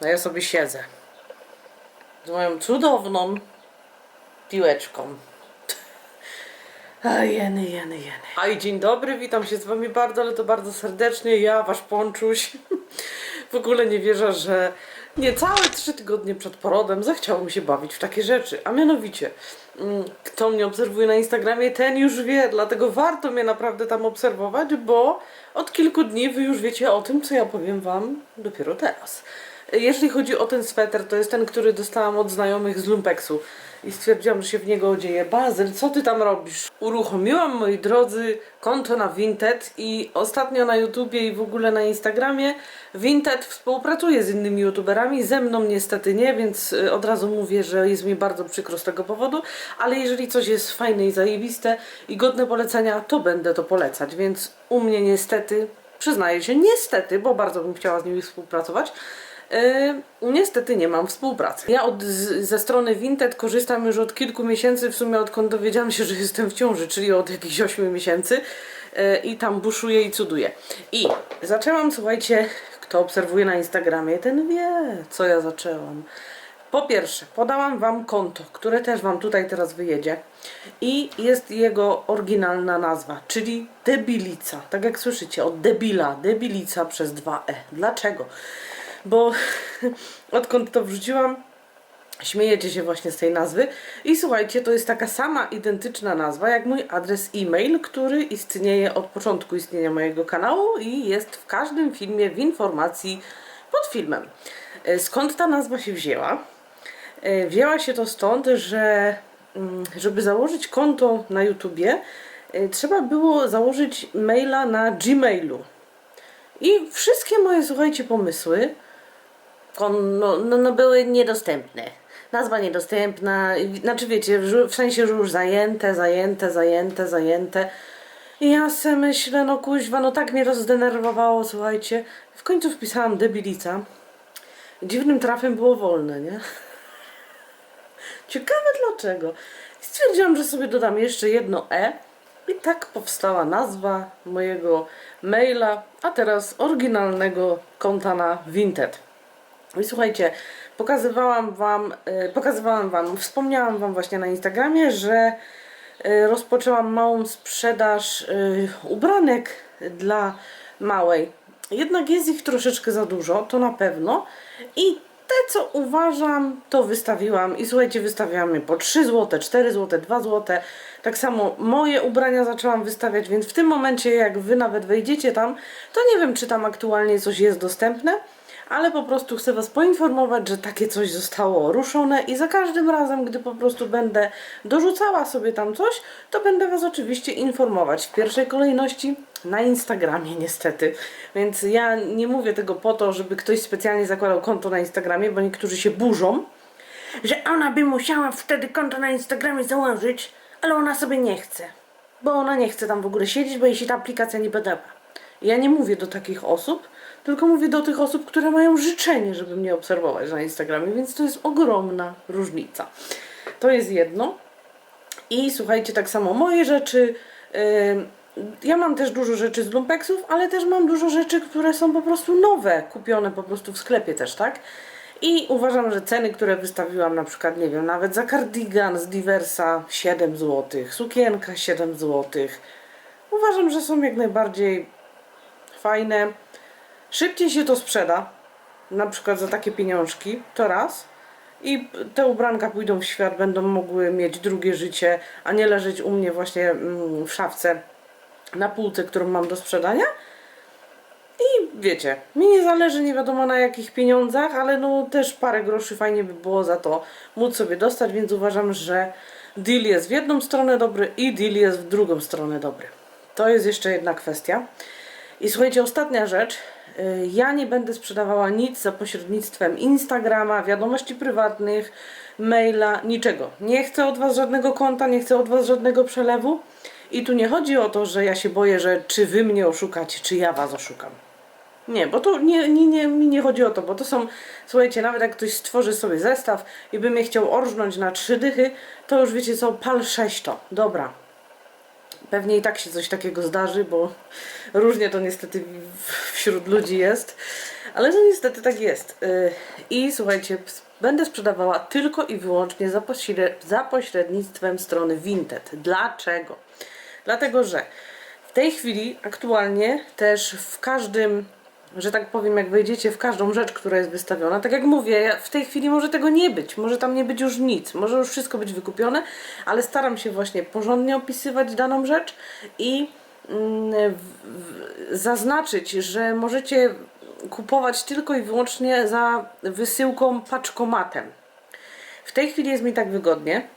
No ja sobie siedzę. Z moją cudowną piłeczką. A jeny, jeny, jeny. A i dzień dobry, witam się z wami bardzo, ale to bardzo serdecznie. Ja, wasz Ponczuś. W ogóle nie wierzę, że niecałe trzy tygodnie przed porodem zechciało mi się bawić w takie rzeczy. A mianowicie, mm, kto mnie obserwuje na Instagramie, ten już wie, dlatego warto mnie naprawdę tam obserwować, bo od kilku dni wy już wiecie o tym, co ja powiem wam dopiero teraz. Jeżeli chodzi o ten sweter, to jest ten, który dostałam od znajomych z Lumpeksu i stwierdziłam, że się w niego odzieje. Bazyl, co ty tam robisz? Uruchomiłam, moi drodzy, konto na Vinted i ostatnio na YouTubie i w ogóle na Instagramie Vinted współpracuje z innymi YouTuberami, ze mną niestety nie, więc y, od razu mówię, że jest mi bardzo przykro z tego powodu, ale jeżeli coś jest fajne i zajebiste i godne polecenia, to będę to polecać, więc u mnie niestety, przyznaję się, niestety, bo bardzo bym chciała z nimi współpracować, Yy, niestety nie mam współpracy. Ja od, z, ze strony Vinted korzystam już od kilku miesięcy, w sumie odkąd dowiedziałam się, że jestem w ciąży, czyli od jakichś 8 miesięcy yy, i tam buszuję i cuduję. I zaczęłam, słuchajcie, kto obserwuje na Instagramie, ten wie, co ja zaczęłam. Po pierwsze, podałam Wam konto, które też Wam tutaj teraz wyjedzie i jest jego oryginalna nazwa, czyli Debilica. Tak jak słyszycie, od debila, Debilica przez 2e. Dlaczego? Bo odkąd to wrzuciłam, śmiejecie się właśnie z tej nazwy i słuchajcie, to jest taka sama identyczna nazwa jak mój adres e-mail, który istnieje od początku istnienia mojego kanału i jest w każdym filmie w informacji pod filmem. E, Skąd ta nazwa się wzięła? E, Wzięła się to stąd, że mm, żeby założyć konto na YouTubie, e, trzeba było założyć maila na Gmailu. I wszystkie moje, słuchajcie, pomysły no, no, no były niedostępne. Nazwa niedostępna, znaczy wiecie, w, w sensie, już zajęte, zajęte, zajęte, zajęte. I ja se myślę, no kuźwa, no tak mnie to zdenerwowało, słuchajcie. W końcu wpisałam debilica. Dziwnym trafem było wolne, nie? Ciekawe dlaczego. Stwierdziłam, że sobie dodam jeszcze jedno E. I tak powstała nazwa mojego maila, a teraz oryginalnego konta na Vinted. I słuchajcie, pokazywałam wam, y, pokazywałam wam, wspomniałam wam właśnie na Instagramie, że y, rozpoczęłam małą sprzedaż y, ubranek dla małej. Jednak jest ich troszeczkę za dużo, to na pewno. I te, co uważam, to wystawiłam. I słuchajcie, wystawiałam je po 3 zł, 4 zł, 2 zł. Tak samo moje ubrania zaczęłam wystawiać, więc w tym momencie, jak wy nawet wejdziecie tam, to nie wiem, czy tam aktualnie coś jest dostępne ale po prostu chcę Was poinformować, że takie coś zostało ruszone i za każdym razem, gdy po prostu będę dorzucała sobie tam coś, to będę Was oczywiście informować. W pierwszej kolejności na Instagramie niestety. Więc ja nie mówię tego po to, żeby ktoś specjalnie zakładał konto na Instagramie, bo niektórzy się burzą, że ona by musiała wtedy konto na Instagramie założyć, ale ona sobie nie chce. Bo ona nie chce tam w ogóle siedzieć, bo jej się ta aplikacja nie podoba. Ja nie mówię do takich osób, tylko mówię do tych osób, które mają życzenie, żeby mnie obserwować na Instagramie, więc to jest ogromna różnica. To jest jedno. I słuchajcie, tak samo moje rzeczy. ja mam też dużo rzeczy z lumpeksów, ale też mam dużo rzeczy, które są po prostu nowe, kupione po prostu w sklepie też, tak? I uważam, że ceny, które wystawiłam, na przykład, nie wiem, nawet za kardigan z Diversa 7 zł, sukienka 7 zł, uważam, że są jak najbardziej fajne. Szybciej się to sprzeda, na przykład za takie pieniążki, to raz. I te ubranka pójdą w świat, będą mogły mieć drugie życie, a nie leżeć u mnie właśnie mm, w szafce na półce, którą mam do sprzedania. I wiecie, mi nie zależy nie wiadomo na jakich pieniądzach, ale no też parę groszy fajnie by było za to móc sobie dostać, więc uważam, że deal jest w jedną stronę dobry i deal jest w drugą stronę dobry. To jest jeszcze jedna kwestia. I słuchajcie, ostatnia rzecz. Y, Ja nie będę sprzedawała nic za pośrednictwem Instagrama, wiadomości prywatnych, maila, niczego. Nie chcę od Was żadnego konta, nie chcę od Was żadnego przelewu. I tu nie chodzi o to, że ja się boję, że czy Wy mnie oszukacie, czy ja Was oszukam. Nie, bo to nie, nie, nie, mi nie chodzi o to, bo to są, słuchajcie, nawet jak ktoś stworzy sobie zestaw i by mnie chciał orżnąć na trzy dychy, to już wiecie co, pal sześćto. Dobra, Pewnie i tak się coś takiego zdarzy, bo różnie to niestety wśród ludzi jest. Ale no niestety tak jest. Yy, I słuchajcie, będę sprzedawała tylko i wyłącznie za, pośre- za pośrednictwem strony Vinted. Dlaczego? Dlatego, że w tej chwili aktualnie też w każdym, że tak powiem, jak wejdziecie w każdą rzecz, która jest wystawiona, tak jak mówię, w tej chwili może tego nie być, może tam nie być już nic, może już wszystko być wykupione, ale staram się właśnie porządnie opisywać daną rzecz i mm, zaznaczyć, że możecie kupować tylko i wyłącznie za wysyłką paczkomatem. W tej chwili jest mi tak wygodnie.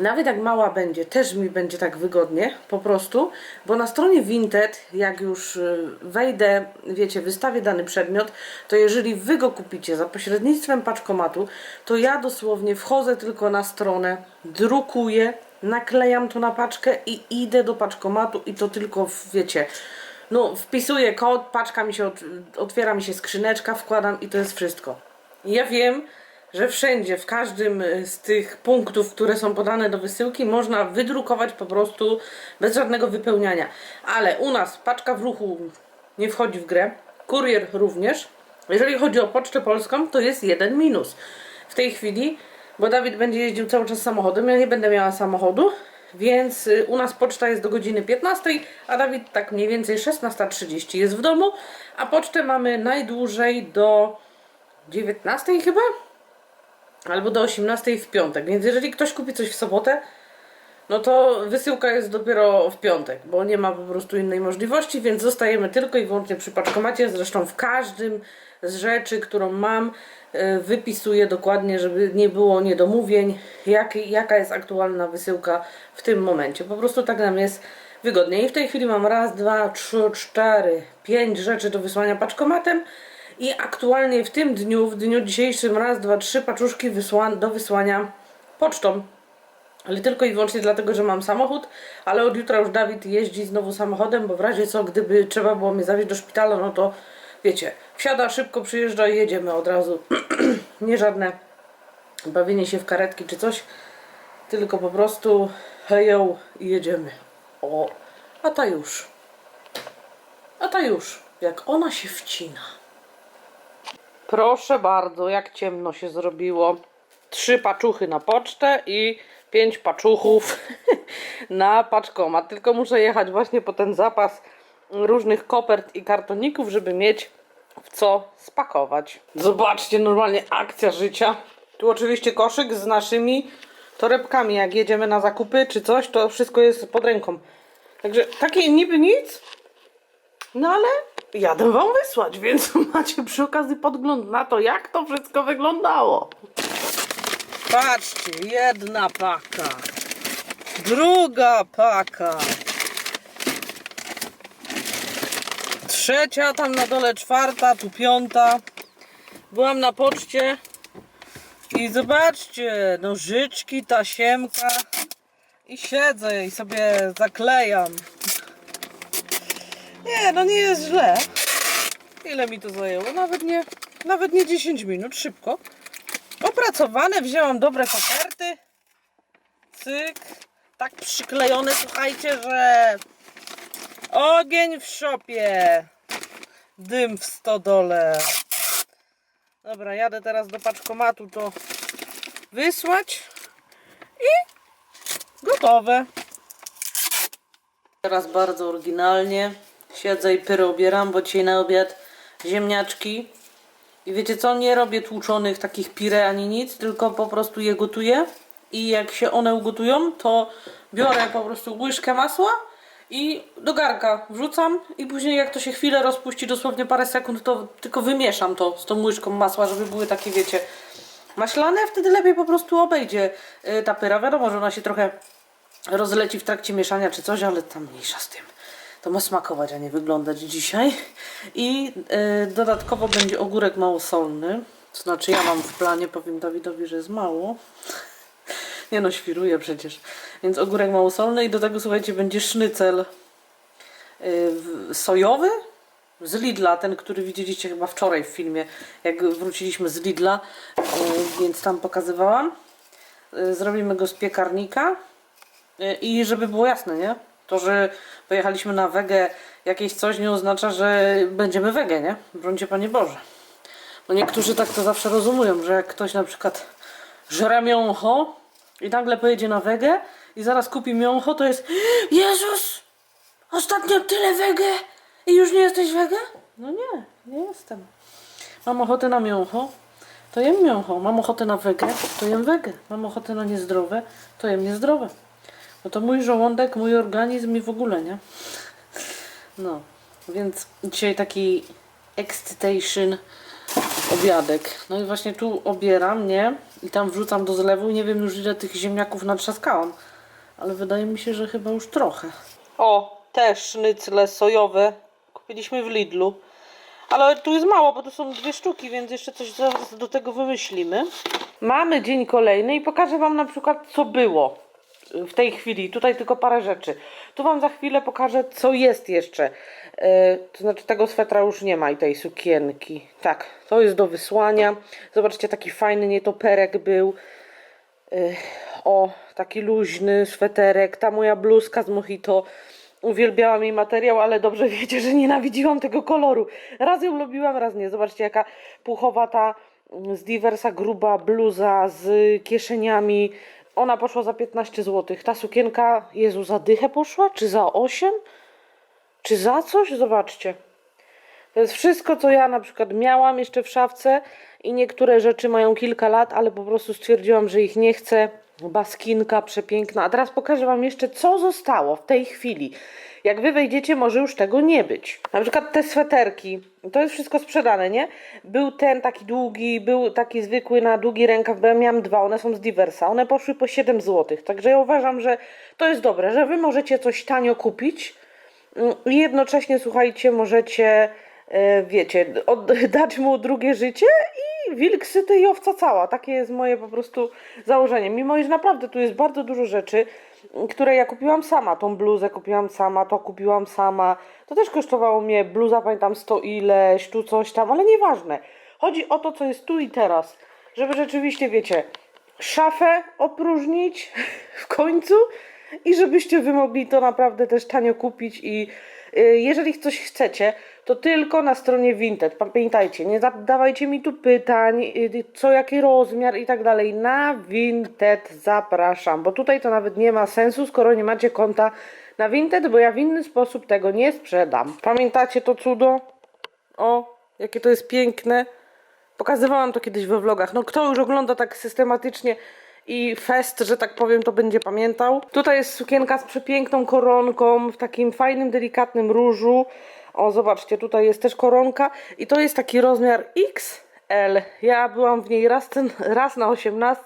Nawet jak mała będzie, też mi będzie tak wygodnie, po prostu, bo na stronie Vinted, jak już y, wejdę, wiecie, wystawię dany przedmiot, to jeżeli wy go kupicie za pośrednictwem paczkomatu, to ja dosłownie wchodzę tylko na stronę, drukuję, naklejam to na paczkę i idę do paczkomatu i to tylko, wiecie, no wpisuję kod, paczka mi się, ot- otwiera mi się skrzyneczka, wkładam i to jest wszystko. Ja wiem, że wszędzie, w każdym y, z tych punktów, które są podane do wysyłki, można wydrukować po prostu bez żadnego wypełniania. Ale u nas paczka w ruchu nie wchodzi w grę, kurier również. Jeżeli chodzi o Pocztę Polską, to jest jeden minus. W tej chwili, bo Dawid będzie jeździł cały czas samochodem, ja nie będę miała samochodu, więc y, u nas poczta jest do godziny 15, a Dawid tak mniej więcej 16.30 jest w domu, a pocztę mamy najdłużej do 19 chyba? Albo do 18 w piątek. Więc jeżeli ktoś kupi coś w sobotę, no to wysyłka jest dopiero w piątek, bo nie ma po prostu innej możliwości, więc zostajemy tylko i wyłącznie przy paczkomacie. Zresztą w każdym z rzeczy, którą mam, y, wypisuję dokładnie, żeby nie było niedomówień, jak, jaka jest aktualna wysyłka w tym momencie. Po prostu tak nam jest wygodniej. I w tej chwili mam raz, dwa, trzy, cztery, pięć rzeczy do wysłania paczkomatem. I aktualnie w tym dniu, w dniu dzisiejszym, raz, dwa, trzy paczuszki do wysłania pocztą. Ale tylko i wyłącznie dlatego, że mam samochód, ale od jutra już Dawid jeździ znowu samochodem, bo w razie co, gdyby trzeba było mnie zawieźć do szpitala, no to wiecie, wsiada, szybko przyjeżdża i jedziemy od razu. Nie żadne bawienie się w karetki czy coś, tylko po prostu hejo i jedziemy. O, a ta już. A ta już, jak ona się wcina. Proszę bardzo, jak ciemno się zrobiło. Trzy paczuchy na pocztę i pięć paczuchów na paczkomat. Tylko muszę jechać właśnie po ten zapas różnych kopert i kartoników, żeby mieć w co spakować. Zobaczcie, normalnie akcja życia. Tu oczywiście koszyk z naszymi torebkami. Jak jedziemy na zakupy czy coś, to wszystko jest pod ręką. Także takie niby nic, no ale jadę wam wysłać, więc macie przy okazji podgląd na to, jak to wszystko wyglądało. Patrzcie, jedna paka, druga paka, trzecia tam na dole, czwarta, tu piąta. Byłam na poczcie i zobaczcie, nożyczki, tasiemka i siedzę i sobie zaklejam. Nie, no nie jest źle. Ile mi to zajęło? Nawet nie, nawet nie 10 minut, szybko. Opracowane, wzięłam dobre koperty. Cyk. Tak przyklejone, słuchajcie, że ogień w szopie. Dym w stodole. Dobra, jadę teraz do paczkomatu to wysłać. I gotowe. Teraz bardzo oryginalnie siedzę i pyry obieram, bo dzisiaj na obiad ziemniaczki. I wiecie co, nie robię tłuczonych takich pire ani nic, tylko po prostu je gotuję. I jak się one ugotują, to biorę po prostu łyżkę masła i do garka wrzucam i później jak to się chwilę rozpuści, dosłownie parę sekund, to tylko wymieszam to z tą łyżką masła, żeby były takie, wiecie, maślane, wtedy lepiej po prostu obejdzie y, ta pyra. Wiadomo, że ona się trochę rozleci w trakcie mieszania czy coś, ale tam mniejsza z tym. To ma smakować, a nie wyglądać dzisiaj. I y, dodatkowo będzie ogórek małosolny. To znaczy ja mam w planie, powiem Dawidowi, że jest mało. Nie no, świruję przecież. Więc ogórek małosolny i do tego, słuchajcie, będzie sznycel y, sojowy z Lidla, ten, który widzieliście chyba wczoraj w filmie, jak wróciliśmy z Lidla, y, więc tam pokazywałam. Y, Zrobimy go z piekarnika. I żeby było jasne, nie? To, że pojechaliśmy na wegę jakieś coś nie oznacza, że będziemy wegę, nie? Brońcie Panie Boże. No niektórzy tak to zawsze rozumują, że jak ktoś na przykład żre miącho i nagle pojedzie na wegę i zaraz kupi miącho, to jest Jezus! Ostatnio tyle wege i już nie jesteś wege? No nie, nie jestem. Mam ochotę na miącho, to jem miącho. Mam ochotę na wegę, to jem wegę. Mam ochotę na niezdrowe, to jem niezdrowe. No to mój żołądek, mój organizm i w ogóle, nie? No, więc dzisiaj taki excitation obiadek. No i właśnie tu obieram, nie? I tam wrzucam do zlewu i nie wiem już ile tych ziemniaków natrzaskałam. Ale wydaje mi się, że chyba już trochę. O, też sznycle sojowe. Kupiliśmy w Lidlu. Ale tu jest mało, bo tu są dwie sztuki, więc jeszcze coś do tego wymyślimy. Mamy dzień kolejny i pokażę Wam na przykład co było w tej chwili. Tutaj tylko parę rzeczy. Tu Wam za chwilę pokażę co jest jeszcze. Yy, to znaczy tego swetra już nie ma i tej sukienki. Tak, to jest do wysłania. Zobaczcie, taki fajny nietoperek był. Yy, o, taki luźny sweterek. Ta moja bluzka z Mojito. Uwielbiałam jej materiał, ale dobrze wiecie, że nienawidziłam tego koloru. Raz ją lubiłam, raz nie. Zobaczcie, jaka puchowata z diversa gruba bluza z kieszeniami. Ona poszła za 15 zł. Ta sukienka, Jezu, za dychę poszła? Czy za 8? Czy za coś? Zobaczcie. To jest wszystko, co ja na przykład miałam jeszcze w szafce i niektóre rzeczy mają kilka lat, ale po prostu stwierdziłam, że ich nie chcę. Baskinka przepiękna. A teraz pokażę Wam jeszcze, co zostało w tej chwili. Jak Wy wejdziecie, może już tego nie być. Na przykład te sweterki. To jest wszystko sprzedane, nie? Był ten taki długi, był taki zwykły na długi rękaw, bo ja miałam dwa, one są z Diversa. One poszły po 7 zł. Także ja uważam, że to jest dobre, że Wy możecie coś tanio kupić Mm, i jednocześnie, słuchajcie, możecie, e, wiecie, oddać mu drugie życie i wilk syty i owca cała. Takie jest moje po prostu założenie. Mimo, że naprawdę tu jest bardzo dużo rzeczy, które ja kupiłam sama. Tą bluzę kupiłam sama, to kupiłam sama. To też kosztowało mnie, bluza pamiętam 100 ileś, tu coś tam, ale nieważne. Chodzi o to, co jest tu i teraz. Żeby rzeczywiście, wiecie, szafę opróżnić w końcu i żebyście wy mogli to naprawdę też tanio kupić i y, jeżeli coś chcecie, to tylko na stronie Vinted. Pamiętajcie, nie zadawajcie mi tu pytań, y, co jaki rozmiar i tak dalej. Na Vinted zapraszam, bo tutaj to nawet nie ma sensu, skoro nie macie konta na Vinted, bo ja w inny sposób tego nie sprzedam. Pamiętacie to cudo? O, jakie to jest piękne. Pokazywałam to kiedyś we vlogach. No kto już ogląda tak systematycznie i fest, że tak powiem, to będzie pamiętał. Tutaj jest sukienka z przepiękną koronką w takim fajnym, delikatnym różu. O, zobaczcie, tutaj jest też koronka i to jest taki rozmiar XL. Ja byłam w niej raz, ten, raz na 18.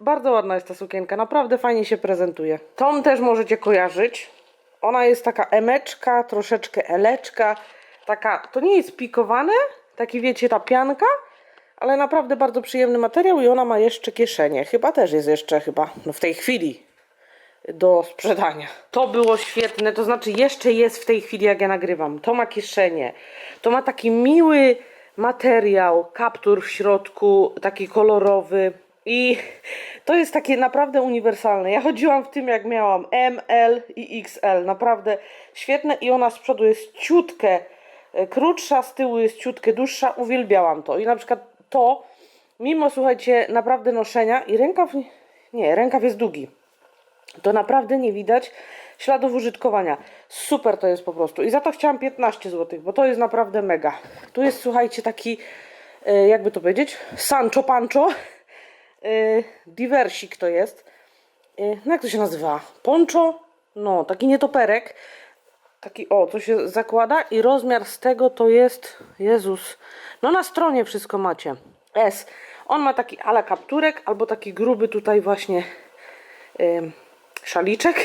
Bardzo ładna jest ta sukienka, naprawdę fajnie się prezentuje. Tą też możecie kojarzyć. Ona jest taka emeczka, troszeczkę eleczka. Taka, to nie jest pikowane, taki wiecie, ta pianka, ale naprawdę bardzo przyjemny materiał i ona ma jeszcze kieszenie. Chyba też jest jeszcze chyba, no w tej chwili do sprzedania. To było świetne, to znaczy jeszcze jest w tej chwili jak ja nagrywam. To ma kieszenie. To ma taki miły materiał, kaptur w środku, taki kolorowy. I to jest takie naprawdę uniwersalne. Ja chodziłam w tym jak miałam M, L i XL. Naprawdę świetne i ona z przodu jest ciutkę e, krótsza, z tyłu jest ciutkę dłuższa. Uwielbiałam to. I na przykład to, mimo słuchajcie, naprawdę noszenia i rękaw, nie, rękaw jest długi. To naprawdę nie widać śladów użytkowania. Super to jest po prostu. I za to chciałam 15 zł, bo to jest naprawdę mega. Tu jest, słuchajcie, taki, e, jakby to powiedzieć, Sancho Pancho. E, Diversik to jest. E, No jak to się nazywa? Poncho? No, taki nietoperek. Taki, o, to się zakłada i rozmiar z tego to jest, Jezus, no na stronie wszystko macie. S. On ma taki ala kapturek, albo taki gruby tutaj właśnie ym, szaliczek,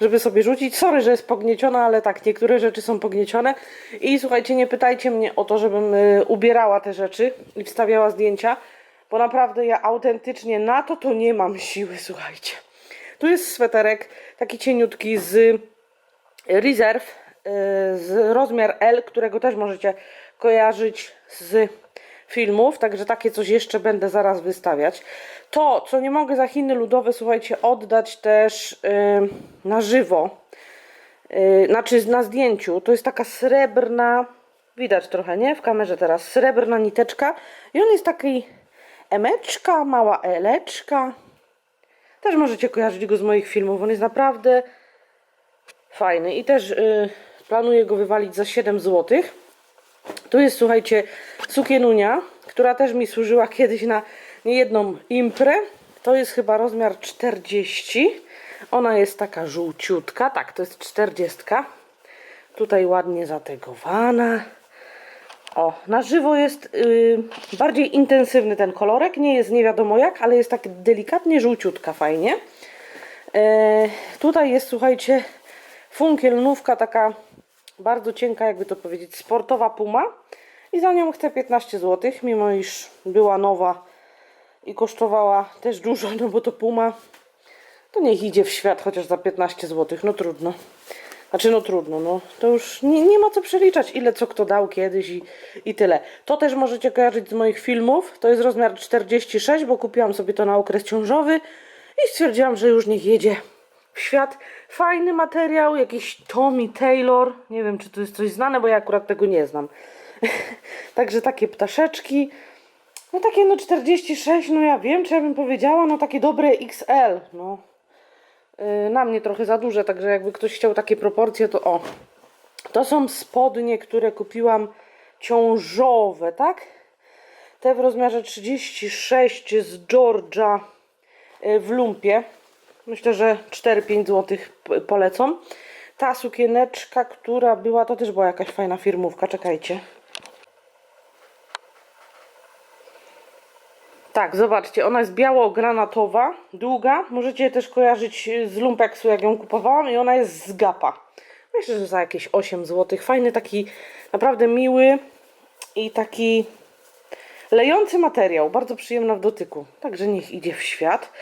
żeby sobie rzucić. Sorry, że jest pognieciona, ale tak, niektóre rzeczy są pogniecione. I słuchajcie, nie pytajcie mnie o to, żebym y, ubierała te rzeczy i wstawiała zdjęcia, bo naprawdę ja autentycznie na to to nie mam siły, słuchajcie. Tu jest sweterek, taki cieniutki z Reserve, y, z rozmiar L, którego też możecie kojarzyć z filmów, także takie coś jeszcze będę zaraz wystawiać. To, co nie mogę za Chiny ludowe, słuchajcie, oddać też y, na żywo, y, znaczy na zdjęciu, to jest taka srebrna Widać trochę, nie? W kamerze teraz srebrna niteczka. I on jest taki emeczka, mała eleczka. Też możecie kojarzyć go z moich filmów. On jest naprawdę fajny i też y, planuję go wywalić za 7 zł. Tu jest, słuchajcie, sukienunia, która też mi służyła kiedyś na niejedną imprę. To jest chyba rozmiar 40. Ona jest taka żółciutka. Tak, to jest 40. Tutaj ładnie zategowana. O, na żywo jest y, bardziej intensywny ten kolorek. Nie jest nie wiadomo jak, ale jest tak delikatnie żółciutka, fajnie. E, tutaj jest, słuchajcie, funkielnówka taka bardzo cienka, jakby to powiedzieć, sportowa puma. I za nią chcę 15 zł, mimo iż była nowa i kosztowała też dużo, no bo to puma. To niech idzie w świat chociaż za 15 zł, no trudno. Znaczy, no trudno, no to już nie, nie ma co przeliczać, ile co kto dał kiedyś i, i tyle. To też możecie kojarzyć z moich filmów. To jest rozmiar 46, bo kupiłam sobie to na okres ciążowy i stwierdziłam, że już niech jedzie w świat. Fajny materiał, jakiś Tommy Taylor. Nie wiem, czy to jest coś znane, bo ja akurat tego nie znam. Także takie ptaszeczki. No takie no 46, no ja wiem, czy ja bym powiedziała, no takie dobre XL, no. Yy, na mnie trochę za duże, także jakby ktoś chciał takie proporcje, to o. To są spodnie, które kupiłam ciążowe, tak? Te w rozmiarze 36 z Georgia yy, w lumpie. Myślę, że 4-5 zł polecą. Ta sukieneczka, która była, to też była jakaś fajna firmówka, czekajcie. Tak, zobaczcie, ona jest biało-granatowa, długa. Możecie też kojarzyć z lumpeksu, jak ją kupowałam i ona jest z gapa. Myślę, że za jakieś 8 zł. Fajny, taki naprawdę miły i taki lejący materiał. Bardzo przyjemna w dotyku. Także niech idzie w świat.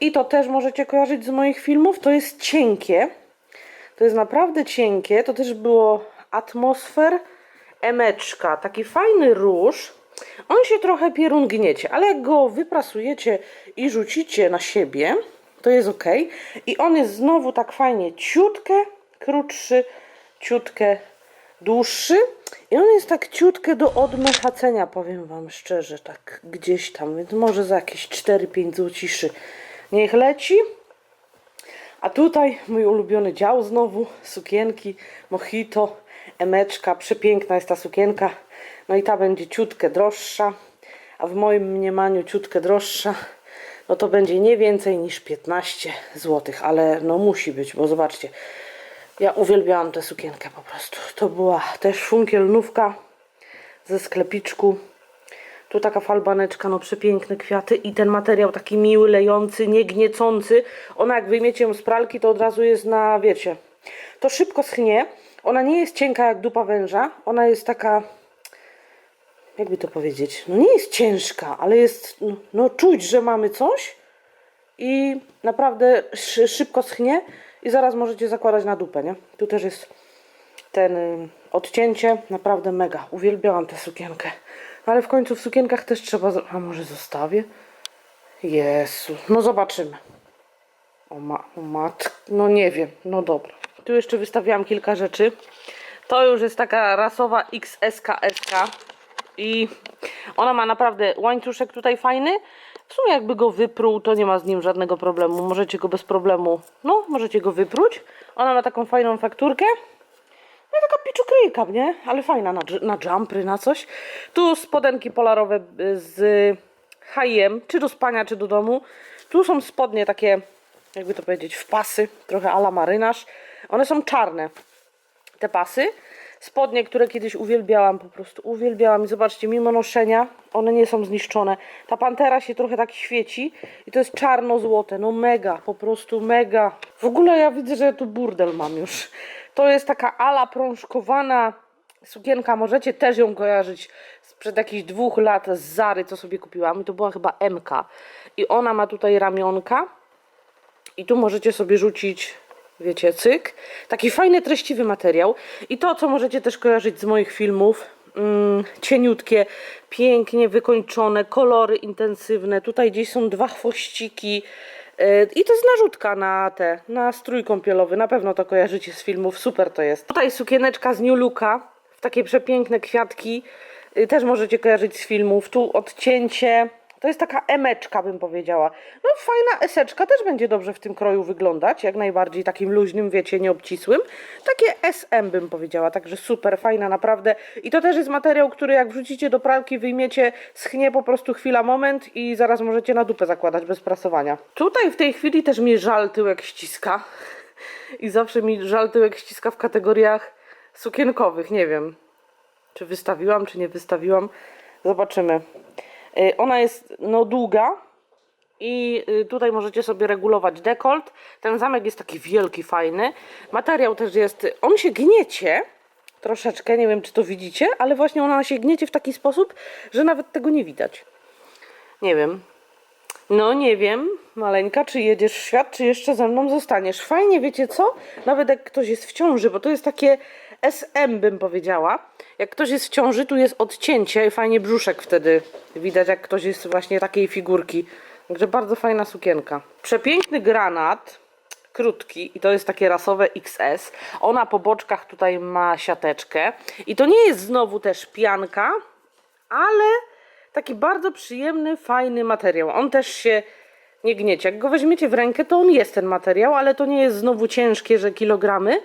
I to też możecie kojarzyć z moich filmów. To jest cienkie. To jest naprawdę cienkie. To też było atmosfer emeczka. Taki fajny róż. On się trochę pierungniecie, ale jak go wyprasujecie i rzucicie na siebie, to jest ok. I on jest znowu tak fajnie ciutkę krótszy, ciutkę dłuższy. I on jest tak ciutkę do odmechacenia, powiem Wam szczerze, tak gdzieś tam, więc może za jakieś 4-5 złociszy niech leci. A tutaj mój ulubiony dział znowu, sukienki, mojito, emeczka, przepiękna jest ta sukienka. No i ta będzie ciutkę droższa, a w moim mniemaniu ciutkę droższa, no to będzie nie więcej niż 15 zł, ale no musi być, bo zobaczcie, ja uwielbiałam tę sukienkę po prostu. To była też funkielnówka ze sklepiczku. Tu taka falbaneczka, no przepiękne kwiaty i ten materiał taki miły, lejący, niegniecący. Ona jak wyjmiecie ją z pralki, to od razu jest na, wiecie, to szybko schnie. Ona nie jest cienka jak dupa węża. Ona jest taka, jakby to powiedzieć, no nie jest ciężka, ale jest, no, czuć, że mamy coś i naprawdę szy- szybko schnie i zaraz możecie zakładać na dupę, nie? Tu też jest ten y, odcięcie, naprawdę mega. Uwielbiałam tę sukienkę. Ale w końcu w sukienkach też trzeba, a może zostawię? Jezu, no zobaczymy. O, ma, o mat, no nie wiem, no dobra. Tu jeszcze wystawiałam kilka rzeczy. To już jest taka rasowa XSKSK i ona ma naprawdę łańcuszek tutaj fajny. W sumie jakby go wypruł, to nie ma z nim żadnego problemu. Możecie go bez problemu, no, możecie go wypruć. Ona ma taką fajną fakturkę. No taka piczukryjka, nie? Ale fajna na, na jumpry, na coś. Tu spodenki polarowe y, z H&M, czy do spania, czy do domu. Tu są spodnie takie, jakby to powiedzieć, w pasy, trochę ala marynarz. One są czarne, te pasy. Spodnie, które kiedyś uwielbiałam, po prostu uwielbiałam. I zobaczcie, mimo noszenia, one nie są zniszczone. Ta pantera się trochę tak świeci i to jest czarno-złote. No mega, po prostu mega. W ogóle ja widzę, że ja tu burdel mam już. To jest taka ala prążkowana sukienka. Możecie też ją kojarzyć sprzed jakichś dwóch lat z Zary, co sobie kupiłam. I to była chyba MK. I ona ma tutaj ramionka. I tu możecie sobie rzucić, wiecie, cyk. Taki fajny, treściwy materiał. I to, co możecie też kojarzyć z moich filmów. Mm, cieniutkie, pięknie wykończone, kolory intensywne. Tutaj gdzieś są dwa chwościki. Yy, I to jest narzutka na te, na strój kąpielowy. Na pewno to kojarzycie z filmów. Super to jest. Tutaj sukieneczka z New Looka w takie przepiękne kwiatki. Y, Też możecie kojarzyć z filmów. Tu odcięcie. To jest taka emeczka, bym powiedziała. No fajna eseczka też będzie dobrze w tym kroju wyglądać. Jak najbardziej takim luźnym, wiecie, nieobcisłym. Takie SM bym powiedziała. Także super, fajna naprawdę. I to też jest materiał, który jak wrzucicie do pralki, wyjmiecie, schnie po prostu chwila, moment i zaraz możecie na dupę zakładać bez prasowania. Tutaj w tej chwili też mi żal tyłek ściska. I zawsze mi żal tyłek ściska w kategoriach sukienkowych. Nie wiem, czy wystawiłam, czy nie wystawiłam. Zobaczymy. Y, Ona jest no długa i y, tutaj możecie sobie regulować dekolt. Ten zamek jest taki wielki, fajny. Materiał też jest, on się gniecie troszeczkę, nie wiem czy to widzicie, ale właśnie ona się gniecie w taki sposób, że nawet tego nie widać. Nie wiem. No nie wiem, maleńka, czy jedziesz w świat, czy jeszcze ze mną zostaniesz. Fajnie, wiecie co? Nawet jak ktoś jest w ciąży, bo to jest takie SM bym powiedziała. Jak ktoś jest w ciąży, tu jest odcięcie i fajnie brzuszek wtedy widać, jak ktoś jest właśnie takiej figurki. Także bardzo fajna sukienka. Przepiękny granat, krótki i to jest takie rasowe XS. Ona po boczkach tutaj ma siateczkę i to nie jest znowu też pianka, ale taki bardzo przyjemny, fajny materiał. On też się nie gniecie. Jak go weźmiecie w rękę, to on jest ten materiał, ale to nie jest znowu ciężkie, że kilogramy.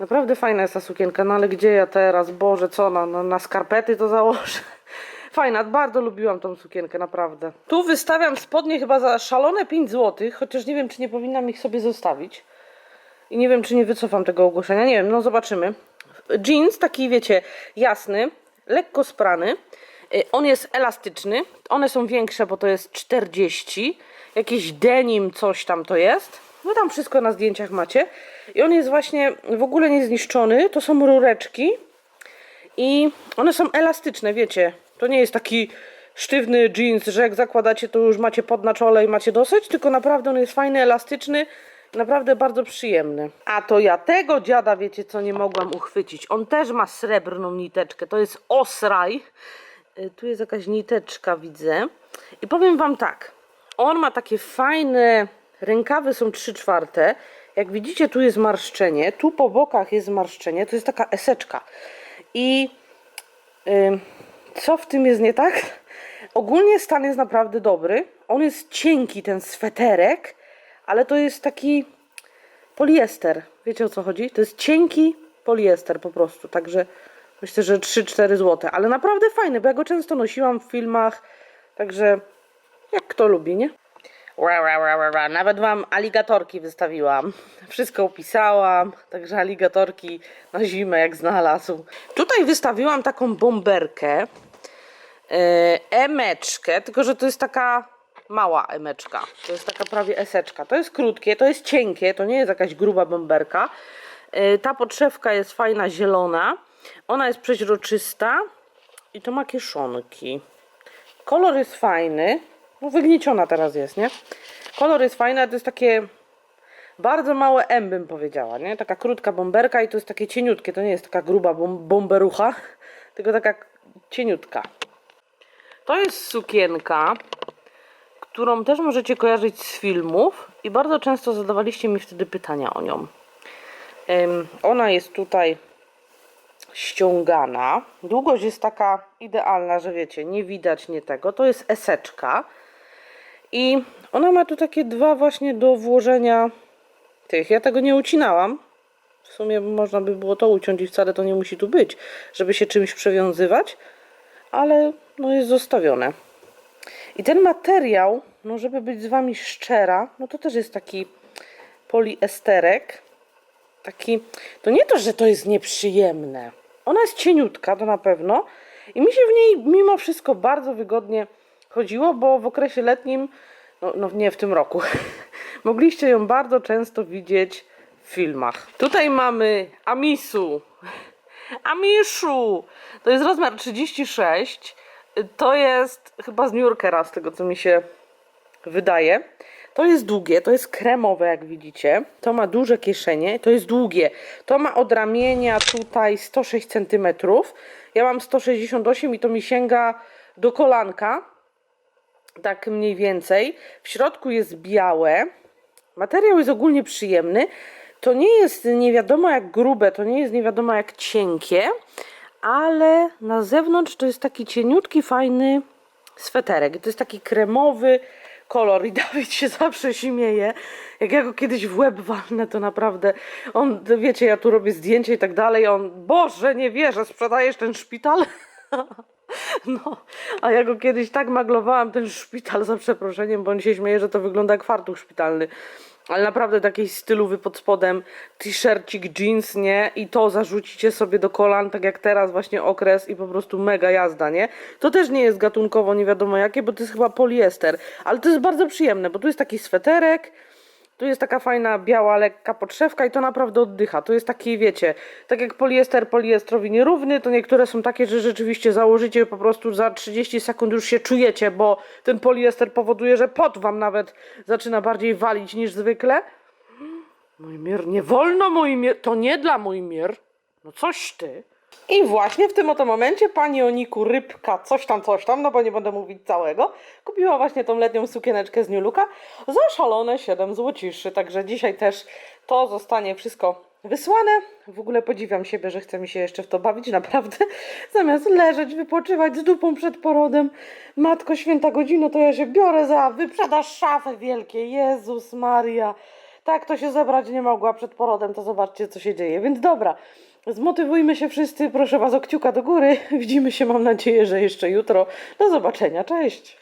Naprawdę fajna jest ta sukienka, no ale gdzie ja teraz? Boże, co, na, na, na skarpety to założę? Fajna, bardzo lubiłam tą sukienkę, naprawdę. Tu wystawiam spodnie chyba za szalone 5 zł, chociaż nie wiem, czy nie powinnam ich sobie zostawić. I nie wiem, czy nie wycofam tego ogłoszenia. Nie wiem, no zobaczymy. Jeans taki, wiecie, jasny, lekko sprany. Y, On jest elastyczny. One są większe, bo to jest 40. Jakiś denim, coś tam to jest. No tam wszystko na zdjęciach macie. I on jest właśnie w ogóle niezniszczony. To są rureczki. I one są elastyczne, wiecie. To nie jest taki sztywny jeans, że jak zakładacie, to już macie pod na czole i macie dosyć, tylko naprawdę on jest fajny, elastyczny, naprawdę bardzo przyjemny. A to ja tego dziada, wiecie co, nie mogłam uchwycić. On też ma srebrną niteczkę, to jest osraj. Y, Tu jest jakaś niteczka, widzę. I powiem wam tak, on ma takie fajne, rękawy są 3 czwarte. Jak widzicie, tu jest marszczenie, tu po bokach jest marszczenie, to jest taka eseczka. I Co w tym jest nie tak? Ogólnie stan jest naprawdę dobry. On jest cienki, ten sweterek, ale to jest taki poliester. Wiecie o co chodzi? To jest cienki poliester po prostu. Także myślę, że 3-4 zł. Ale naprawdę fajny, bo ja go często nosiłam w filmach. Także jak kto lubi, nie? Nawet wam aligatorki wystawiłam. Wszystko opisałam. Także aligatorki na zimę jak znalazł. Tutaj wystawiłam taką bomberkę. Yy, emeczkę, tylko że to jest taka mała emeczka. To jest taka prawie eseczka. To jest krótkie, to jest cienkie, to nie jest jakaś gruba bomberka. Yy, ta podszewka jest fajna, zielona. Ona jest przeźroczysta i to ma kieszonki. Kolor jest fajny. No wygnieciona teraz jest, nie? Kolor jest fajny, to jest takie bardzo małe M bym powiedziała, nie? Taka krótka bomberka i to jest takie cieniutkie. To nie jest taka gruba bom bomberucha, tylko taka cieniutka. To jest sukienka, którą też możecie kojarzyć z filmów i bardzo często zadawaliście mi wtedy pytania o nią. Ona jest tutaj ściągana. Długość jest taka idealna, że wiecie, nie widać nie tego. To jest eseczka. I ona ma tu takie dwa właśnie do włożenia tych. Ja tego nie ucinałam. W sumie można by było to uciąć i wcale to nie musi tu być, żeby się czymś przewiązywać. Ale no jest zostawione. I ten materiał, no żeby być z wami szczera, no to też jest taki poliesterek. Taki, to nie to, że to jest nieprzyjemne. Ona jest cieniutka, to na pewno. I mi się w niej mimo wszystko bardzo wygodnie chodziło, bo w okresie letnim, no, no nie w tym roku, mogliście ją bardzo często widzieć w filmach. Tutaj mamy Amisu. Amiszu! To jest rozmiar 36. To jest chyba z New Yorkera, z tego co mi się wydaje. To jest długie, to jest kremowe, jak widzicie. To ma duże kieszenie, to jest długie. To ma od ramienia tutaj 106 cm. Ja mam 168 i to mi sięga do kolanka. Tak mniej więcej. W środku jest białe. Materiał jest ogólnie przyjemny. To nie jest nie wiadomo jak grube, to nie jest nie wiadomo jak cienkie, ale na zewnątrz to jest taki cieniutki, fajny sweterek. To jest taki kremowy kolor i Dawid się zawsze śmieje. Jak ja go kiedyś w łeb walnę, to naprawdę on, wiecie, ja tu robię zdjęcie i tak dalej, on, Boże, nie wierzę, sprzedajesz ten szpital? No, a ja go kiedyś tak maglowałam, ten szpital, za przeproszeniem, bo on się śmieje, że to wygląda jak fartuch szpitalny. Ale naprawdę takiej stylowy pod spodem, t-shircik, jeans, nie? I to zarzucicie sobie do kolan, tak jak teraz właśnie okres i po prostu mega jazda, nie? To też nie jest gatunkowo nie wiadomo jakie, bo to jest chyba poliester. Ale to jest bardzo przyjemne, bo tu jest taki sweterek, tu jest taka fajna, biała, lekka podszewka i to naprawdę oddycha. To jest taki, wiecie, tak jak poliester poliestrowi nierówny, to niektóre są takie, że rzeczywiście założycie po prostu za 30 sekund już się czujecie, bo ten poliester powoduje, że pot wam nawet zaczyna bardziej walić niż zwykle. Mój mier, nie wolno mój mier, to nie dla mój mier. No coś ty. I właśnie w tym oto momencie pani Oniku Rybka, coś tam, coś tam, no bo nie będę mówić całego, kupiła właśnie tą letnią sukieneczkę z New Looka za szalone 7 złociszy. Także dzisiaj też to zostanie wszystko wysłane. W ogóle podziwiam siebie, że chce mi się jeszcze w to bawić, naprawdę. Zamiast leżeć, wypoczywać z dupą przed porodem, matko święta godzino, to ja się biorę za wyprzedaż szafy wielkiej. Jezus Maria. Tak to się zebrać nie mogła przed porodem, to zobaczcie co się dzieje. Więc dobra, zmotywujmy się wszyscy, proszę Was o kciuka do góry. Widzimy się, mam nadzieję, że jeszcze jutro. Do zobaczenia, cześć!